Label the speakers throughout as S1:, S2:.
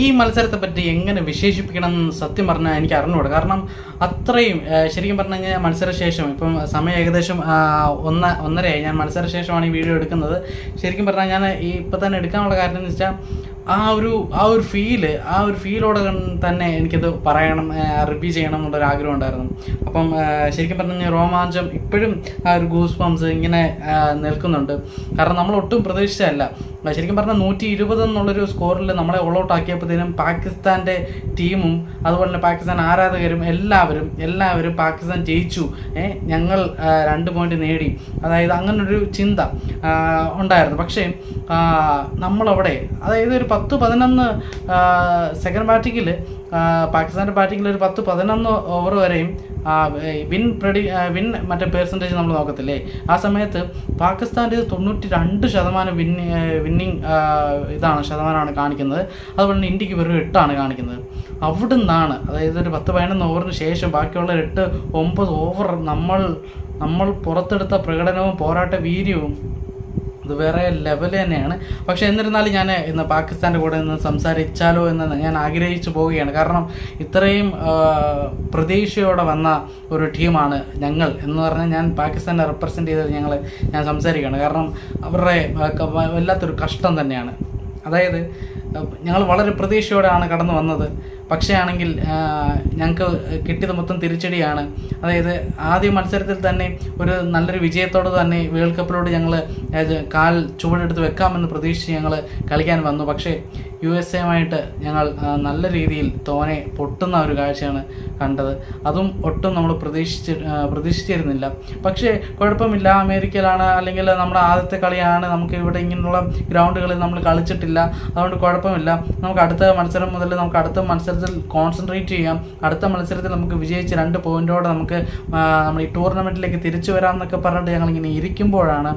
S1: ഈ മത്സരത്തെ പറ്റി എങ്ങനെ വിശേഷിപ്പിക്കണം എന്ന് സത്യം പറഞ്ഞാൽ എനിക്ക് അറിഞ്ഞുകൂടാ കാരണം അത്രയും ശരിക്കും പറഞ്ഞു കഴിഞ്ഞാൽ മത്സരശേഷം ഇപ്പം സമയം ഏകദേശം ഒന്ന ഒന്ന് ഒന്നരയായി. ഞാൻ മത്സരശേഷമാണ് ഈ വീഡിയോ എടുക്കുന്നത്. ശരിക്കും പറഞ്ഞാൽ ഞാൻ ഈ ഇപ്പം തന്നെ എടുക്കാനുള്ള കാര്യം എന്ന് വെച്ചാൽ ആ ഒരു ആ ഒരു ഫീൽ ആ ഒരു ഫീലോടെ തന്നെ എനിക്കത് പറയണം റിവ്യൂ ചെയ്യണം എന്നുള്ളൊരു ആഗ്രഹം ഉണ്ടായിരുന്നു. അപ്പം ശരിക്കും പറഞ്ഞു കഴിഞ്ഞാൽ രോമാഞ്ചം ഇപ്പോഴും ആ ഒരു ഗൂസ് പംസ് ഇങ്ങനെ നിൽക്കുന്നുണ്ട്. കാരണം നമ്മൾ ഒട്ടും പ്രതീക്ഷിച്ചതല്ല. ശരിക്കും പറഞ്ഞാൽ നൂറ്റി ഇരുപത് എന്നുള്ളൊരു സ്കോറിൽ നമ്മളെ ഓൾ ഔട്ട് ആക്കിയപ്പോഴത്തേനും പാകിസ്ഥാന്റെ ടീമും അതുപോലെ തന്നെ പാകിസ്ഥാൻ ആരാധകരും എല്ലാവരും എല്ലാവരും പാകിസ്ഥാൻ ജയിച്ചു. ഞങ്ങൾ രണ്ട് പോയിന്റ് നേടി. അതായത് അങ്ങനൊരു ചിന്ത ഉണ്ടായിരുന്നു. പക്ഷേ നമ്മളവിടെ അതായത് ഒരു പത്ത് പതിനൊന്ന് സെക്കൻഡ് ബാറ്റിങ്ങിൽ പാകിസ്ഥാന്റെ ബാറ്റിങ്ങിൽ ഒരു പത്ത് പതിനൊന്ന് ഓവർ വരെയും വിൻ പ്രഡി വിൻ മറ്റേ പേഴ്സന്റേജ് നമ്മൾ നോക്കത്തില്ലേ? ആ സമയത്ത് പാകിസ്ഥാന്റെ തൊണ്ണൂറ്റി രണ്ട് ശതമാനം വിൻ വിന്നിങ് ഇതാണ് ശതമാനമാണ് കാണിക്കുന്നത്. അതുപോലെ തന്നെ ഇന്ത്യയ്ക്ക് വെറും എട്ടാണ് കാണിക്കുന്നത്. അവിടെ നിന്നാണ് അതായത് ഒരു പത്ത് പതിനൊന്ന് ഓവറിന് ശേഷം ബാക്കിയുള്ള എട്ട് ഒമ്പത് ഓവർ നമ്മൾ നമ്മൾ പുറത്തെടുത്ത പ്രകടനവും പോരാട്ട വീര്യവും ഇത് വേറെ ലെവൽ തന്നെയാണ്. പക്ഷേ എന്നിരുന്നാലും ഞാൻ ഇന്ന് പാകിസ്ഥാന്റെ കൂടെ നിന്ന് സംസാരിച്ചാലോ എന്ന് ഞാൻ ആഗ്രഹിച്ചു പോവുകയാണ്. കാരണം ഇത്രയും പ്രതീക്ഷയോടെ വന്ന ഒരു ടീമാണ് ഞങ്ങൾ എന്ന് പറഞ്ഞാൽ ഞാൻ പാകിസ്ഥാനെ റെപ്രസെന്റ് ചെയ്ത് ഞങ്ങൾ ഞാൻ സംസാരിക്കുകയാണ്. കാരണം അവരുടെ വല്ലാത്തൊരു കഷ്ടം തന്നെയാണ്. അതായത് ഞങ്ങൾ വളരെ പ്രതീക്ഷയോടെയാണ് കടന്നു വന്നത്. പക്ഷേ ആണെങ്കിൽ ഞങ്ങൾക്ക് കിട്ടിയത് മൊത്തം തിരിച്ചടിയാണ്. അതായത് ആദ്യ മത്സരത്തിൽ തന്നെ ഒരു നല്ലൊരു വിജയത്തോടെ തന്നെ വേൾഡ് കപ്പിലോട് ഞങ്ങൾ കാൽ ചുവടെടുത്ത് വെക്കാമെന്ന് പ്രതീക്ഷിച്ച് ഞങ്ങൾ കളിക്കാൻ വന്നു. പക്ഷേ യു എസ് എയുമായിട്ട് ഞങ്ങൾ നല്ല രീതിയിൽ തോനെ പൊട്ടുന്ന ഒരു കാഴ്ചയാണ് കണ്ടത്. അതും ഒട്ടും നമ്മൾ പ്രതീക്ഷിച്ച് പ്രതീക്ഷിച്ചിരുന്നില്ല. പക്ഷേ കുഴപ്പമില്ല. അമേരിക്കയിലാണ് അല്ലെങ്കിൽ നമ്മുടെ ആദ്യത്തെ കളിയാണ്. നമുക്ക് ഇവിടെ ഇങ്ങനെയുള്ള ഗ്രൗണ്ടുകളിൽ നമ്മൾ കളിച്ചിട്ടില്ല. അതുകൊണ്ട് കുഴപ്പമില്ല. നമുക്ക് അടുത്ത മത്സരം മുതൽ നമുക്ക് അടുത്ത മത്സരത്തിൽ കോൺസെൻട്രേറ്റ് ചെയ്യാം. അടുത്ത മത്സരത്തിൽ നമുക്ക് വിജയിച്ച് രണ്ട് പോയിന്റോടെ നമുക്ക് നമ്മൾ ഈ ടൂർണമെന്റിലേക്ക് തിരിച്ചു വരാം എന്നൊക്കെ പറഞ്ഞിട്ട് ഞങ്ങളിങ്ങനെ ഇരിക്കുമ്പോഴാണ്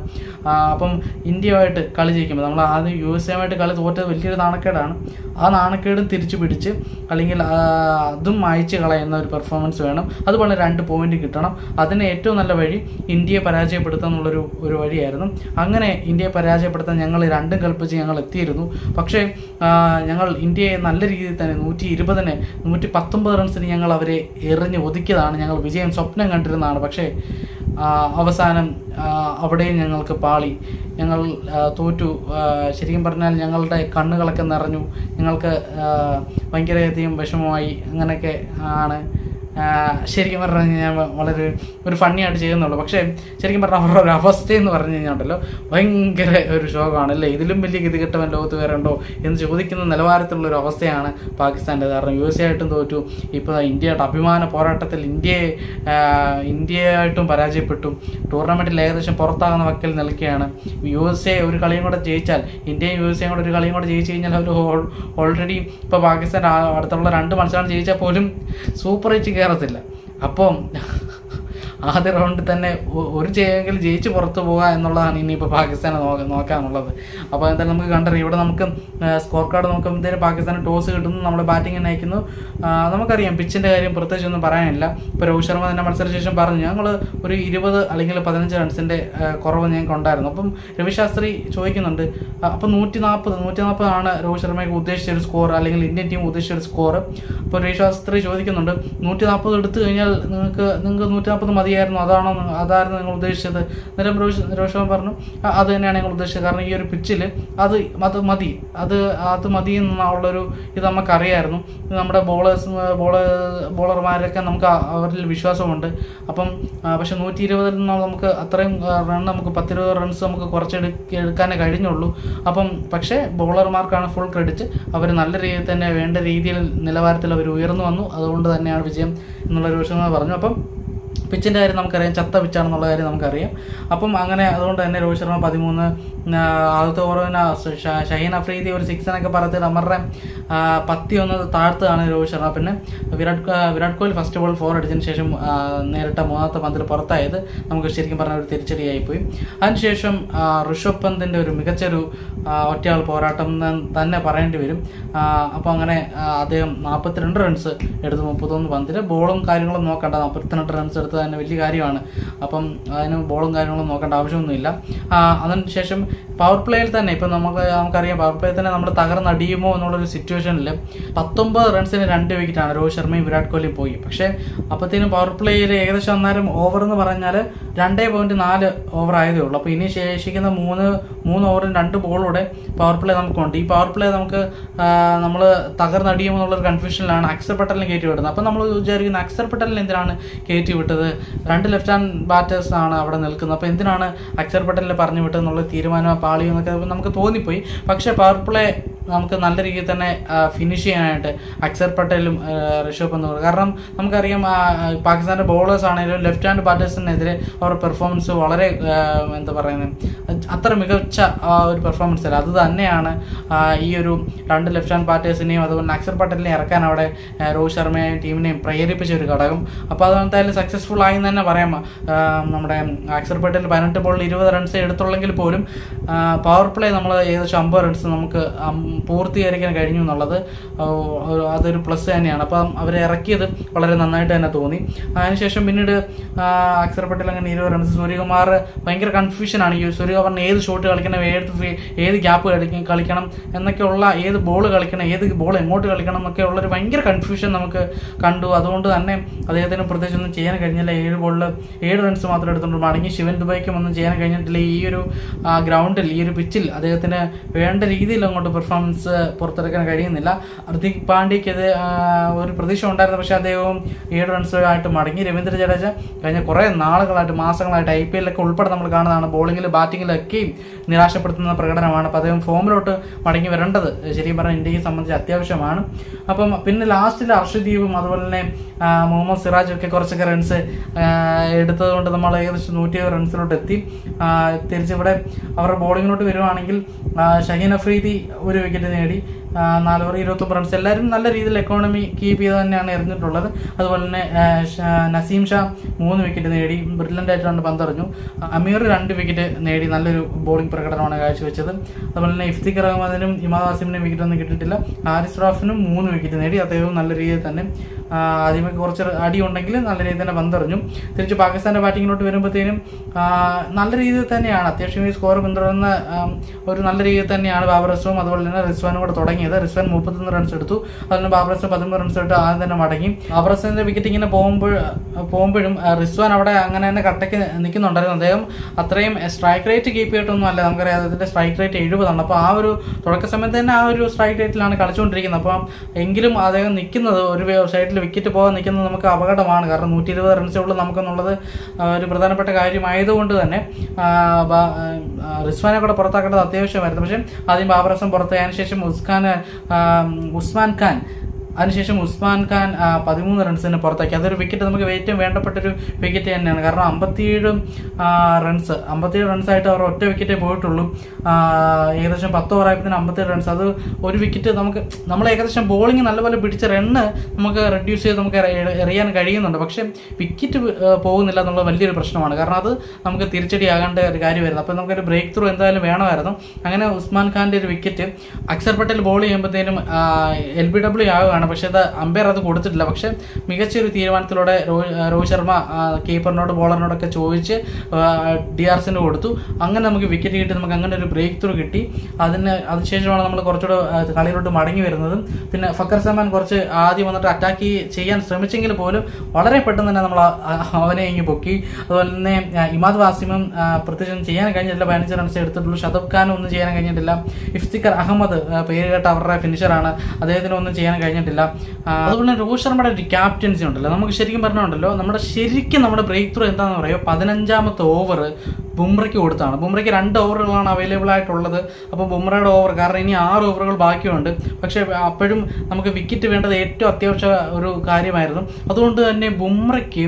S1: അപ്പം ഇന്ത്യയുമായിട്ട് കളി ജയിക്കുമ്പോൾ നമ്മൾ ആദ്യം യു എസ് എയുമായിട്ട് കളി തോറ്റത് വലിയൊരു നാണക്കേടാണ്. ആ നാണക്കേടും തിരിച്ചു പിടിച്ച് അല്ലെങ്കിൽ അതും മായ്ച്ച് കളയുന്ന ഒരു പെർഫോമൻസ് വേണം. അതുപോലെ രണ്ട് പോയിന്റ് കിട്ടണം. അതിന് ഏറ്റവും നല്ല വഴി ഇന്ത്യയെ പരാജയപ്പെടുത്താൻ എന്നുള്ളൊരു ഒരു വഴിയായിരുന്നു. അങ്ങനെ ഇന്ത്യയെ പരാജയപ്പെടുത്താൻ ഞങ്ങൾ രണ്ടും കൽപ്പിച്ച് ഞങ്ങൾ എത്തിയിരുന്നു. പക്ഷേ ഞങ്ങൾ ഇന്ത്യയെ നല്ല രീതിയിൽ തന്നെ നൂറ്റി ഇരുപതിന് നൂറ്റി പത്തൊമ്പത് റൺസിന് ഞങ്ങൾ അവരെ എറിഞ്ഞ് ഒതുക്കിയതാണ് ഞങ്ങൾ വിജയം സ്വപ്നം കണ്ടിരുന്നതാണ്. പക്ഷേ അവസാനം അവിടെയും ഞങ്ങൾക്ക് പാളി. ഞങ്ങൾ തോറ്റു. ശരിക്കും പറഞ്ഞാൽ ഞങ്ങളുടെ കണ്ണുകളൊക്കെ നിറഞ്ഞു ഞങ്ങൾക്ക് ഭയങ്കരയധികം വിഷമമായി അങ്ങനെയൊക്കെ ആണ്. ശരിക്കും പറഞ്ഞു കഴിഞ്ഞാൽ വളരെ ഒരു ഫണ്ണി ആയിട്ട് ചെയ്യുന്നുള്ളൂ. പക്ഷേ ശരിക്കും പറഞ്ഞാൽ അവരുടെ ഒരു അവസ്ഥ എന്ന് പറഞ്ഞു കഴിഞ്ഞാൽ ഭയങ്കര ഒരു ശോകമാണ് അല്ലേ? ഇതിലും വലിയ ഗതി കിട്ടവൻ ലോകത്ത് വേറെ ഉണ്ടോ എന്ന് ചോദിക്കുന്ന നിലവാരത്തിലുള്ള ഒരു അവസ്ഥയാണ് പാകിസ്ഥാന്റെ. കാരണം യു എസ് എ ആയിട്ടും തോറ്റു. ഇപ്പോൾ ഇന്ത്യയുടെ അഭിമാന പോരാട്ടത്തിൽ ഇന്ത്യയെ ഇന്ത്യയായിട്ടും പരാജയപ്പെട്ടു. ടൂർണമെന്റിൽ ഏകദേശം പുറത്താകുന്ന വക്കൽ നിൽക്കുകയാണ്. യു എസ് എ ഒരു കളിയും കൂടെ ജയിച്ചാൽ ഇന്ത്യയും യു എസ് എയും കൂടെ ഒരു കളിയും കൂടെ ജയിച്ചു കഴിഞ്ഞാൽ അവർ ഓൾറെഡി ഇപ്പോൾ പാകിസ്ഥാൻ അടുത്തുള്ള രണ്ട് മത്സരം ജയിച്ചാൽ പോലും സൂപ്പർ എയ്റ്റ് കയറത്തില്ല അപ്പം ആദ്യ റൗണ്ടിൽ തന്നെ ഒരു ജയമെങ്കിലും ജയിച്ച് പുറത്തു പോകുക എന്നുള്ളതാണ് ഇനിയിപ്പോൾ പാകിസ്ഥാനെ നോക്ക നോക്കാനുള്ളത്. അപ്പോൾ എന്തായാലും നമുക്ക് കണ്ടറിയാം. ഇവിടെ നമുക്ക് സ്കോർ കാർഡ് നോക്കുമ്പോഴത്തേനും പാകിസ്ഥാന് ടോസ് കിട്ടുന്നു. നമ്മൾ ബാറ്റിംഗ് അയക്കുന്നു. നമുക്കറിയാം. പിച്ചിന്റെ കാര്യം പ്രത്യേകിച്ച് ഒന്നും പറയാനില്ല. ഇപ്പോൾ രോഹിത് ശർമ്മ തന്നെ മത്സരശേഷം പറഞ്ഞു ഞങ്ങൾ ഒരു ഇരുപത് അല്ലെങ്കിൽ പതിനഞ്ച് റൺസിന്റെ കുറവ് ഞങ്ങൾക്ക് ഉണ്ടായിരുന്നു. അപ്പം രവിശാസ്ത്രി ചോദിക്കുന്നുണ്ട് അപ്പോൾ അപ്പം നൂറ്റി നാൽപ്പത് നൂറ്റി നാൽപ്പതാണ് രോഹിത് ശർമ്മയ്ക്ക് ഉദ്ദേശിച്ച ഒരു സ്കോർ അല്ലെങ്കിൽ ഇന്ത്യൻ ടീം ഉദ്ദേശിച്ച ഒരു സ്കോർ അപ്പോൾ രവിശാസ്ത്രി ചോദിക്കുന്നുണ്ട് നൂറ്റി നാൽപ്പത് എടുത്തു കഴിഞ്ഞാൽ നിങ്ങൾക്ക് നിങ്ങൾക്ക് നൂറ്റി നാൽപ്പത് മതിയായിരുന്നു അതാണോ അതായിരുന്നു നിങ്ങൾ ഉദ്ദേശിച്ചത്? അന്നേരം രോഷ് രോഷവൻ പറഞ്ഞു അത് തന്നെയാണ് ഞങ്ങൾ ഉദ്ദേശിച്ചത്. കാരണം ഈ ഒരു പിച്ചിൽ അത് അത് മതി. അത് അത് മതി എന്നുള്ളൊരു ഇത് നമുക്കറിയായിരുന്നു. നമ്മുടെ ബോളേഴ്സ് ബോള ബോളർമാരൊക്കെ നമുക്ക് അവരിൽ വിശ്വാസമുണ്ട്. അപ്പം പക്ഷെ നൂറ്റി ഇരുപതിൽ നിന്ന് നമുക്ക് അത്രയും റൺ നമുക്ക് പത്തിരുപത് റൺസ് നമുക്ക് കുറച്ചെടുക്ക എടുക്കാനേ കഴിഞ്ഞുള്ളൂ. അപ്പം പക്ഷേ ബോളർമാർക്കാണ് ഫുൾ ക്രെഡിറ്റ് അവർ നല്ല രീതിയിൽ തന്നെ വേണ്ട രീതിയിൽ നിലവാരത്തിൽ അവർ ഉയർന്നു വന്നു. അതുകൊണ്ട് തന്നെയാണ് വിജയം എന്നുള്ള ഒരു വിഷയം പറഞ്ഞു. അപ്പം പിച്ചിന്റെ കാര്യം നമുക്കറിയാം ചത്ത പിച്ചാണെന്നുള്ള കാര്യം നമുക്കറിയാം. അപ്പം അങ്ങനെ അതുകൊണ്ട് തന്നെ രോഹിത് ശർമ്മ പതിമൂന്ന് ആദ്യത്തെ ഓവറിന് ഷഹീൻ അഫ്രീദി ഒരു സിക്സ് പറഞ്ഞിട്ട് അമറിനെ ആ, പത്തി ഒന്ന് താഴ്ത്തുകയാണ് രോഹിത് ശർമ്മ. പിന്നെ Virat Virat Kohli first ball four അടിച്ചതിന് ശേഷം നേരിട്ട മൂന്നാമത്തെ പന്തിൽ പുറത്തായത് നമുക്ക് ശരിക്കും പറഞ്ഞ ഒരു തിരിച്ചടിയായിപ്പോയി. അതിനുശേഷം ഋഷഭ് പന്തിന്റെ ഒരു മികച്ചൊരു ഒറ്റയാൾ പോരാട്ടം തന്നെ പറയേണ്ടി വരും. അപ്പോൾ അങ്ങനെ അദ്ദേഹം നാൽപ്പത്തിരണ്ട് റൺസ് എടുത്ത് മുപ്പത്തൊന്ന് പന്തിൽ ബോളും കാര്യങ്ങളും നോക്കണ്ട നാൽപ്പത്തിരണ്ട് റൺസ് എടുത്ത് തന്നെ വലിയ കാര്യമാണ്. അപ്പം അതിന് ബോളും കാര്യങ്ങളും നോക്കേണ്ട ആവശ്യമൊന്നുമില്ല. അതിനുശേഷം ശേഷം പവർ പ്ലേയിൽ തന്നെ ഇപ്പം നമുക്ക് നമുക്കറിയാം പവർ പ്ലേയിൽ തന്നെ നമ്മൾ തകർന്നടിയുമോ എന്നുള്ളൊരു സിറ്റുവേഷനിൽ പത്തൊമ്പത് റൺസിന് രണ്ട് വിക്കറ്റാണ് രോഹിത് ശർമ്മയും വിരാട് കോഹ്ലിയും പോയി. പക്ഷേ അപ്പോഴത്തേനും പവർ പ്ലേയിൽ ഏകദേശം അന്നേരം ഓവർ എന്ന് പറഞ്ഞാൽ രണ്ടേ പോയിന്റ് നാല് ഓവർ ആയതേ ഉള്ളൂ. അപ്പോൾ ഇനി ശേഷിക്കുന്ന മൂന്ന് മൂന്ന് ഓവറും രണ്ട് ബോളൂടെ പവർ പ്ലേ നമുക്കുണ്ട്. ഈ പവർ പ്ലേ നമുക്ക് നമ്മൾ തകർന്നടിയുമോ എന്നുള്ളൊരു കൺഫ്യൂഷനിലാണ് അക്സർ പട്ടലിനെ കയറ്റി വിടുന്നത്. അപ്പോൾ നമ്മൾ വിചാരിക്കുന്ന അക്സർ പട്ടലിനെ എന്തിനാണ് കയറ്റി വിട്ടത്? രണ്ട് ലെഫ്റ്റ് ഹാൻഡ് ബാറ്റേഴ്സ് ആണ് അവിടെ നിൽക്കുന്നത്. അപ്പോൾ എന്തിനാണ് അക്ഷർ പട്ടേലിനെ പറഞ്ഞു വിട്ടതെന്നുള്ള തീരുമാനം പാളിയോ എന്നൊക്കെ നമുക്ക് തോന്നിപ്പോയി. പക്ഷേ പവർ പ്ലേ നമുക്ക് നല്ല രീതിയിൽ തന്നെ ഫിനിഷ് ചെയ്യാനായിട്ട് അക്സർ പട്ടേലും ഋഷഭ് പന്തും കാരണം നമുക്കറിയാം പാകിസ്ഥാന്റെ ബോളേഴ്സ് ആണെങ്കിലും ലെഫ്റ്റ് ഹാൻഡ് ബാറ്റേഴ്സിനെതിരെ അവരുടെ പെർഫോമൻസ് വളരെ എന്താ പറയുന്നത് അത്ര മികച്ച ഒരു പെർഫോമൻസ് അല്ല. അത് തന്നെയാണ് ഈ ഒരു രണ്ട് ലെഫ്റ്റ് ഹാൻഡ് ബാറ്റേഴ്സിനെയും അതുപോലെ അക്സർ പട്ടേലിനെ ഇറക്കാൻ അവിടെ രോഹിത് ശർമ്മയെയും ടീമിനെയും പ്രേരിപ്പിച്ച ഒരു ഘടകം. അപ്പോൾ അത് എന്തായാലും സക്സസ്ഫുൾ ആയി തന്നെ പറയാം. നമ്മുടെ അക്സർ പട്ടേൽ പതിനെട്ട് ബോളിൽ ഇരുപത് റൺസ് എടുത്തുള്ളെങ്കിൽ പോലും പവർ പ്ലേ നമ്മൾ ഏകദേശം അമ്പത് റൺസ് നമുക്ക് പൂർത്തീകരിക്കാൻ കഴിഞ്ഞു എന്നുള്ളത് അതൊരു പ്ലസ് തന്നെയാണ്. അപ്പം അവരെ ഇറക്കിയത് വളരെ നന്നായിട്ട് തന്നെ തോന്നി. അതിനുശേഷം പിന്നീട് അക്ഷർ പട്ടേൽ അങ്ങനെ ഇരുപത് റൺസ് സൂര്യകുമാർ ഭയങ്കര കൺഫ്യൂഷനാണ് ഈ സൂര്യകുമാറിന് ഏത് ഷോട്ട് കളിക്കണം ഏത് ഏത് ഗ്യാപ്പ് കളിക്കണം കളിക്കണം എന്നൊക്കെയുള്ള ഏത് ബോൾ കളിക്കണം ഏത് ബോൾ എങ്ങോട്ട് കളിക്കണം എന്നൊക്കെ ഉള്ളൊരു ഭയങ്കര കൺഫ്യൂഷൻ നമുക്ക് കണ്ടു. അതുകൊണ്ട് തന്നെ അദ്ദേഹത്തിന് പ്രത്യേകിച്ച് ഒന്നും ചെയ്യാൻ കഴിഞ്ഞില്ല. ഏഴ് ബോളിൽ ഏഴ് റൺസ് മാത്രം എടുത്തുകൊണ്ട് മടങ്ങി ശിവൻ ദുബൈക്കും ഒന്നും ചെയ്യാൻ കഴിഞ്ഞിട്ടില്ല. ഈ ഒരു ഗ്രൗണ്ടിൽ ഈ ഒരു പിച്ചിൽ അദ്ദേഹത്തിന് വേണ്ട രീതിയിൽ അങ്ങോട്ട് പെർഫോമൻസ് പുറത്തെടുക്കാൻ കഴിയുന്നില്ല. ഹർദിക് പാണ്ഡ്യയ്ക്ക് ഇത് ഒരു പ്രതീക്ഷ ഉണ്ടായിരുന്നു. പക്ഷേ അദ്ദേഹവും ഏഴ് റൺസ് ആയിട്ട് മടങ്ങി. രവീന്ദ്ര ജഡേജ കഴിഞ്ഞ കുറേ നാളുകളായിട്ട് മാസങ്ങളായിട്ട് ഐ പി എല്ലൊക്കെ ഉൾപ്പെടെ നമ്മൾ കാണുന്നതാണ്. ബോളിങ്ങിൽ ബാറ്റിങ്ങിലൊക്കെയും നിരാശപ്പെടുത്തുന്ന പ്രകടനമാണ്. അപ്പോൾ അദ്ദേഹം ഫോമിലോട്ട് മടങ്ങി വരേണ്ടത് ശരിക്കും പറഞ്ഞാൽ ഇന്ത്യയെ സംബന്ധിച്ച് അത്യാവശ്യമാണ്. അപ്പം പിന്നെ ലാസ്റ്റിൽ അർഷദ്വീപും അതുപോലെ തന്നെ മുഹമ്മദ് സിറാജും ഒക്കെ കുറച്ചൊക്കെ റൺസ് എടുത്തതുകൊണ്ട് നമ്മൾ ഏകദേശം നൂറ്റി റൺസിലോട്ട് എത്തി. തിരിച്ചിവിടെ അവരുടെ ബോളിങ്ങിലോട്ട് വരുവാണെങ്കിൽ ഷഹീൻ അഫ്രീദി ഒരു വിക്കറ്റ് നേടി. ആ, നാല് ഓവർ ഇരുപത്തൊമ്പത് റൺസ് എല്ലാവരും നല്ല രീതിയിൽ എക്കോണമി കീപ്പ് ചെയ്ത് തന്നെയാണ് എറിഞ്ഞിട്ടുള്ളത്. അതുപോലെ തന്നെ നസീം ഷാ മൂന്ന് വിക്കറ്റ് നേടി. ബ്രില്യന്റ് രണ്ട് പന്തറിഞ്ഞു. അമീർ രണ്ട് വിക്കറ്റ് നേടി. നല്ലൊരു ബോളിംഗ് പ്രകടനമാണ് കാഴ്ചവെച്ചത്. അതുപോലെ തന്നെ ഇഫ്തിഖ് റഹ്മാനും ഇമാദ് ആസിമിനും വിക്കറ്റ് ഒന്നും കിട്ടിയിട്ടില്ല. ഹാരിസ് റാഫിനും മൂന്ന് വിക്കറ്റ് നേടി. അദ്ദേഹവും നല്ല രീതിയിൽ തന്നെ ആദ്യമേ കുറച്ച് അടി ഉണ്ടെങ്കിൽ നല്ല രീതിയിൽ തന്നെ പന്തറിഞ്ഞു. തിരിച്ച് പാകിസ്ഥാന്റെ ബാറ്റിങ്ങിലോട്ട് വരുമ്പോഴത്തേനും നല്ല രീതിയിൽ തന്നെയാണ്. അത്യാവശ്യം ഈ സ്കോർ പിന്തുടരുന്ന ഒരു നല്ല രീതിയിൽ തന്നെയാണ് ബാബർ അസ്ലവും അതുപോലെ തന്നെ റിസ്വാനും കൂടെ തുടങ്ങിയത് റിസ്വാൻ മുപ്പത്തൊന്ന് റൺസ് എടുത്തു. ബാബർ അസ്ലം പതിമൂന്ന് റൺസ് എടുത്ത് ആദ്യം തന്നെ മടങ്ങി. ബാബർ അസ്ലമിന്റെ വിക്കറ്റ് ഇങ്ങനെ പോകുമ്പോൾ പോകുമ്പോഴും റിസ്വാൻ അവിടെ അങ്ങനെ തന്നെ കട്ടയ്ക്ക് നിൽക്കുന്നുണ്ടായിരുന്നു. അദ്ദേഹം അത്രയും സ്ട്രൈക്ക് റേറ്റ് കീപ്പ് ചെയ്തിട്ടൊന്നും അല്ല. നമുക്കറിയാം അദ്ദേഹത്തിന്റെ സ്ട്രൈക്ക് റേറ്റ് എഴുപതാണ്. അപ്പോൾ ആ ഒരു തുടക്ക സമയത്ത് തന്നെ ആ ഒരു സ്ട്രൈക്ക് റേറ്റിലാണ് കളിച്ചുകൊണ്ടിരിക്കുന്നത്. അപ്പം എങ്കിലും അദ്ദേഹം നിൽക്കുന്നത് ഒരു സൈഡിൽ വിക്കറ്റ് പോകാൻ നിൽക്കുന്നത് നമുക്ക് അപകടമാണ്. കാരണം നൂറ്റി ഇരുപത് റൺസേ ഉള്ളൂ നമുക്കെന്നുള്ളത് ഒരു പ്രധാനപ്പെട്ട കാര്യമായതുകൊണ്ട് തന്നെ. റിസ്വാനെ കൂടെ പുറത്താക്കേണ്ടത് അത്യാവശ്യമായിരുന്നു. പക്ഷേ ആദ്യം ബാബർ ഹസൻ പുറത്തായതിനു ശേഷം ഉസ്ഖാൻ ആ, ഉസ്മാൻ ഖാൻ അതിനുശേഷം ഉസ്മാൻ ഖാൻ പതിമൂന്ന് റൺസിന് പുറത്താക്കി. അതൊരു വിക്കറ്റ് നമുക്ക് ഏറ്റവും വേണ്ടപ്പെട്ട ഒരു വിക്കറ്റ് തന്നെയാണ്. കാരണം അമ്പത്തിയേഴ് റൺസ് അമ്പത്തിയേഴ് റൺസായിട്ട് അവർ ഒറ്റ വിക്കറ്റേ പോയിട്ടുള്ളൂ. ഏകദേശം പത്ത് ഓവറായപ്പോൾ അമ്പത്തിയേഴ് റൺസ് അത് ഒരു വിക്കറ്റ് നമുക്ക് നമ്മൾ ഏകദേശം ബോളിംഗ് നല്ലപോലെ പിടിച്ച റണ്ണ് നമുക്ക് റെഡ്യൂസ് ചെയ്ത് നമുക്ക് എറി- എറിയാൻ കഴിയുന്നുണ്ട്. പക്ഷേ വിക്കറ്റ് പോകുന്നില്ല എന്നുള്ള വലിയൊരു പ്രശ്നമാണ്. കാരണം അത് നമുക്ക് തിരിച്ചടിയാകേണ്ട ഒരു കാര്യമായിരുന്നു. അപ്പോൾ നമുക്കൊരു ബ്രേക്ക് ത്രൂ എന്തായാലും വേണമായിരുന്നു. അങ്ങനെ ഉസ്മാൻ ഖാന്റെ ഒരു വിക്കറ്റ് അക്സർ പട്ടേൽ ബോൾ ചെയ്യുമ്പോഴത്തേനും എൽ ബി ഡബ്ല്യു ആവുകയാണ്. പക്ഷേ അത് അമ്പയർ അത് കൊടുത്തിട്ടില്ല. പക്ഷേ മികച്ചൊരു തീരുമാനത്തിലൂടെ രോഹിത് ശർമ്മ കീപ്പറിനോട് ബോളറിനോടൊക്കെ ചോദിച്ച് ഡി ആർ സിന് കൊടുത്തു. അങ്ങനെ നമുക്ക് വിക്കറ്റ് കിട്ടി നമുക്ക് അങ്ങനെ ഒരു ബ്രേക്ക് ത്രൂ കിട്ടി. അതിന് അതിനുശേഷമാണ് നമ്മൾ കുറച്ചുകൂടെ കളിയിലോട്ട് മടങ്ങി വരുന്നതും. പിന്നെ ഫക്കർ സമാൻ കുറച്ച് ആദ്യം വന്നിട്ട് അറ്റാക്ക് ചെയ്യാൻ ശ്രമിച്ചെങ്കിൽ പോലും വളരെ പെട്ടെന്ന് തന്നെ നമ്മൾ അവനെ ഇങ്ങി പൊക്കി. അതുപോലെ തന്നെ ഇമാദ് വാസിമും ആ, ചെയ്യാൻ കഴിഞ്ഞിട്ടില്ല. പതിനഞ്ച് റൺസ് എടുത്തിട്ടുള്ളൂ. ഷതബ് ഖാനും ഒന്നും ചെയ്യാൻ കഴിഞ്ഞിട്ടില്ല. ഇഫ്തിഖർ അഹമ്മദ് പേര് കേട്ട അവരുടെ ഫിനിഷറാണ് അദ്ദേഹത്തിന് ഒന്നും ചെയ്യാൻ കഴിഞ്ഞിട്ടില്ല. ആ, അതുപോലെ രോഹിത് ശർമ്മയുടെ ഒരു ക്യാപ്റ്റൻസി ഉണ്ടല്ലോ. നമുക്ക് ശരിക്കും പറഞ്ഞുണ്ടല്ലോ നമ്മുടെ ശരിക്കും നമ്മുടെ ബ്രേക്ക് ത്രൂ എന്താണെന്ന് പറയുക പതിനഞ്ചാമത്തെ ഓവർ ബുംറയ്ക്ക് കൊടുത്താണ്. ബുംറയ്ക്ക് രണ്ട് ഓവറുകളാണ് അവൈലബിൾ ആയിട്ടുള്ളത്. അപ്പോൾ ബുംറയുടെ ഓവർ കാരണം ഇനി ആറ് ഓവറുകൾ ബാക്കിയുണ്ട്. പക്ഷേ അപ്പോഴും നമുക്ക് വിക്കറ്റ് വേണ്ടത് ഏറ്റവും അത്യാവശ്യ ഒരു കാര്യമായിരുന്നു. അതുകൊണ്ട് തന്നെ ബുംറയ്ക്ക്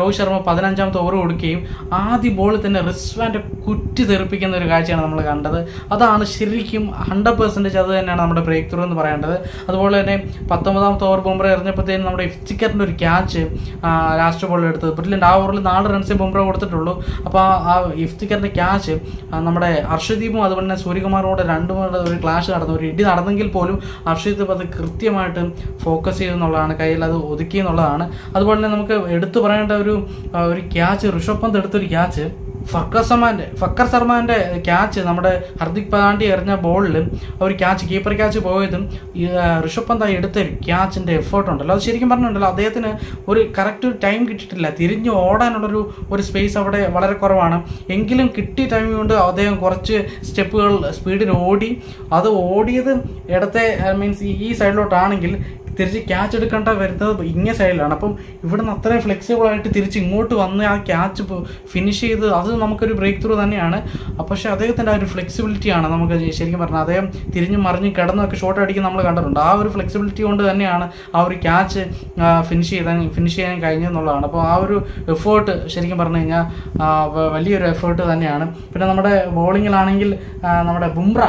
S1: രോഹിത് ശർമ്മ പതിനഞ്ചാമത്തെ ഓവർ കൊടുക്കുകയും ആദ്യ ബോളിൽ തന്നെ റിസ്വാന്റെ കുറ്റി തെറിപ്പിക്കുന്ന ഒരു കാഴ്ചയാണ് നമ്മൾ കണ്ടത്. അതാണ് ശരിക്കും ഹൺഡ്രഡ് പെർസെന്റേജ് അത് തന്നെയാണ് നമ്മുടെ ബ്രേക്ക് ത്രൂ എന്ന് പറയേണ്ടത്. അതുപോലെ തന്നെ പത്തൊമ്പതാമത്തെ ഓവർ ബുംറ എറിഞ്ഞപ്പോഴത്തേനും നമ്മുടെ ഇഫ്റ്റിക്കറിന്റെ ഒരു ക്യാച്ച് ലാസ്റ്റ് ബോളിൽ എടുത്തത്. ബ്രില്യന്റ് ആ ഓവറിൽ നാല് റൺസേ ബുംറ കൊടുത്തിട്ടുള്ളൂ. അപ്പോൾ ആ ഇഫ്തിഖറിന്റെ ക്യാച്ച് നമ്മുടെ അർഷദീപും അതുപോലെ തന്നെ സൂര്യകുമാറോട് രണ്ടും ഒരു ക്ലാഷ് നടന്നു. ഒരു ഇടി നടന്നെങ്കിൽ പോലും ഹർഷദീപ് അത് കൃത്യമായിട്ട് ഫോക്കസ് ചെയ്തെന്നുള്ളതാണ് കയ്യിൽ അത് ഒതുക്കി എന്നുള്ളതാണ്. അതുപോലെ തന്നെ നമുക്ക് എടുത്തു പറയേണ്ട ഒരു ഒരു ക്യാച്ച് ഋഷഭ് പന്ത് എടുത്തൊരു ക്യാച്ച് ഫക്കർ സമാന്റെ ഫക്കർ സർമാന്റെ ക്യാച്ച് നമ്മുടെ ഹർദിക് പാണ്ഡ്യ എറിഞ്ഞ ബോളിൽ ഒരു ക്യാച്ച് കീപ്പർ ക്യാച്ച് പോയതും ഋഷഭ് പന്ത് എടുത്ത ക്യാച്ചിന്റെ എഫേർട്ട് ഉണ്ടല്ലോ. അത് ശരിക്കും പറഞ്ഞിട്ടുണ്ടല്ലോ അദ്ദേഹത്തിന് ഒരു കറക്റ്റ് ടൈം കിട്ടിയിട്ടില്ല. തിരിഞ്ഞ് ഓടാനുള്ളൊരു ഒരു സ്പേസ് അവിടെ വളരെ കുറവാണ്. എങ്കിലും കിട്ടിയ ടൈം കൊണ്ട് അദ്ദേഹം കുറച്ച് സ്റ്റെപ്പുകൾ സ്പീഡിൽ ഓടി. അത് ഓടിയത് ഇടത്തെ മീൻസ് ഈ സൈഡിലോട്ടാണെങ്കിൽ തിരിച്ച് ക്യാച്ച് എടുക്കേണ്ട വരുന്നത് ഇങ്ങേ സൈഡിലാണ് അപ്പം ഇവിടെ നിന്ന് അത്രയും ഫ്ലെക്സിബിൾ ആയിട്ട് തിരിച്ച് ഇങ്ങോട്ട് വന്ന് ആ ക്യാച്ച് ഫിനിഷ് ചെയ്ത് അത് നമുക്കൊരു ബ്രേക്ക് ത്രൂ തന്നെയാണ്. പക്ഷേ അദ്ദേഹത്തിന്റെ ആ ഒരു ഫ്ലെക്സിബിലിറ്റിയാണ് നമുക്ക് ശരിക്കും പറഞ്ഞാൽ അദ്ദേഹം തിരിഞ്ഞ് മറിഞ്ഞ് കിടന്നൊക്കെ ഷോട്ട് അടിക്കും നമ്മൾ കണ്ടിട്ടുണ്ട്. ആ ഒരു ഫ്ലെക്സിബിലിറ്റി കൊണ്ട് തന്നെയാണ് ആ ഒരു ക്യാച്ച് ഫിനിഷ് ചെയ്താൻ ഫിനിഷ് ചെയ്യാൻ കഴിഞ്ഞെന്നുള്ളതാണ് അപ്പോൾ ആ ഒരു എഫേർട്ട് ശരിക്കും പറഞ്ഞു കഴിഞ്ഞാൽ വലിയൊരു എഫേർട്ട് തന്നെയാണ്. പിന്നെ നമ്മുടെ ബോളിങ്ങിലാണെങ്കിൽ നമ്മുടെ ബുംറ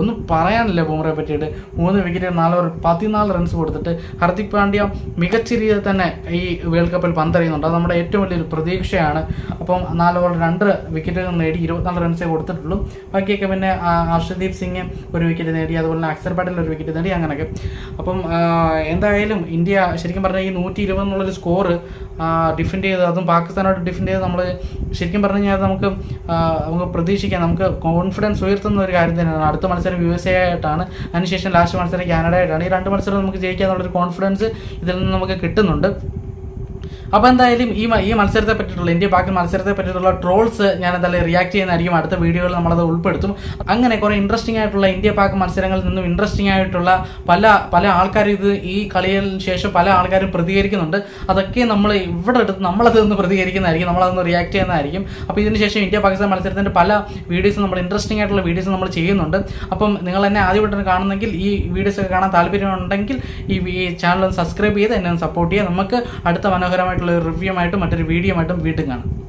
S1: ഒന്നും പറയാനില്ല ബുംറയെ പറ്റിയിട്ട്. മൂന്ന് വിക്കറ്റ് നാല് പതിനാല് റൺസ് കൊടുത്തിട്ട് ഹർദിക് പാണ്ഡ്യ മികച്ച രീതിയിൽ തന്നെ ഈ വേൾഡ് കപ്പിൽ പന്തെറിയുന്നുണ്ട്. അത് നമ്മുടെ ഏറ്റവും വലിയൊരു പ്രതീക്ഷയാണ്. അപ്പം നാല് ഓവർ രണ്ട് വിക്കറ്റുകൾ നേടി ഇരുപത്തിനാല് റൺസേ കൊടുത്തിട്ടുള്ളൂ. ബാക്കിയൊക്കെ പിന്നെ അർഷദീപ് സിംഗ് ഒരു വിക്കറ്റ് നേടി അതുപോലെ തന്നെ അക്സർ പട്ടേൽ ഒരു വിക്കറ്റ് നേടി അങ്ങനെയൊക്കെ. അപ്പം എന്തായാലും ഇന്ത്യ ശരിക്കും പറഞ്ഞാൽ ഈ നൂറ്റി ഇരുപത് എന്നുള്ളൊരു സ്കോർ ഡിഫെൻഡ് ചെയ്ത് അതും പാകിസ്ഥാനോട് ഡിഫെൻഡ് ചെയ്ത് നമ്മൾ ശരിക്കും പറഞ്ഞു കഴിഞ്ഞാൽ നമുക്ക് നമുക്ക് പ്രതീക്ഷിക്കാം. നമുക്ക് കോൺഫിഡൻസ് ഉയർത്തുന്ന ഒരു കാര്യം തന്നെയാണ് അടുത്ത മത്സരം യു എസ് എ ആയിട്ടാണ്. അതിനുശേഷം ലാസ്റ്റ് മത്സരം കാനഡ ആയിട്ടാണ്. ഈ രണ്ട് മത്സരം നമുക്ക് ജയിക്കുക എന്നുള്ളൊരു കോൺഫിഡൻസ് ഇതിൽ നിന്ന് നമുക്ക് കിട്ടുന്നുണ്ട്. അപ്പോൾ എന്തായാലും ഈ ഈ മത്സരത്തെ പറ്റിയിട്ടുള്ള ഇന്ത്യ പാക് മത്സരത്തെ പറ്റിയിട്ടുള്ള ട്രോൾസ് ഞാൻ എന്തായാലും റിയാക്ട് ചെയ്യുന്നതായിരിക്കും. അടുത്ത വീഡിയോയിൽ നമ്മളത് ഉൾപ്പെടുത്തും. അങ്ങനെ കുറേ ഇൻട്രസ്റ്റിംഗ് ആയിട്ടുള്ള ഇന്ത്യ പാക് മത്സരങ്ങളിൽ നിന്നും ഇൻട്രസ്റ്റിംഗ് ആയിട്ടുള്ള പല പല ആൾക്കാരും ഇത് ഈ കളിയിൽ ശേഷം പല ആൾക്കാരും പ്രതികരിക്കുന്നുണ്ട്. അതൊക്കെ നമ്മൾ ഇവിടെ എടുത്ത് നമ്മളത് നിന്ന് പ്രതികരിക്കുന്നതായിരിക്കും. നമ്മളതൊന്ന് റിയാക്ട് ചെയ്യുന്നതായിരിക്കും. അപ്പോൾ ഇതിന് ശേഷം ഇന്ത്യ പാകിസ്ഥാൻ മത്സരത്തിന്റെ പല വീഡിയോസ് നമ്മൾ ഇൻട്രസ്റ്റിംഗ് ആയിട്ടുള്ള വീഡിയോസ് നമ്മൾ ചെയ്യുന്നുണ്ട്. അപ്പം നിങ്ങൾ എന്നെ ആദ്യമായിട്ടാണ് കാണുന്നെങ്കിൽ ഈ വീഡിയോസ് ഒക്കെ കാണാൻ താല്പര്യമുണ്ടെങ്കിൽ ഈ ചാനൽ ഒന്ന് സബ്സ്ക്രൈബ് ചെയ്ത് എന്നെ സപ്പോർട്ട് ചെയ്യുക. നമുക്ക് അടുത്ത മനോഹരമായിട്ടുള്ള ഒരു റിവ്യൂ ആയിട്ടും മറ്റൊരു വീഡിയോ ആയിട്ടും വീണ്ടും കാണാം.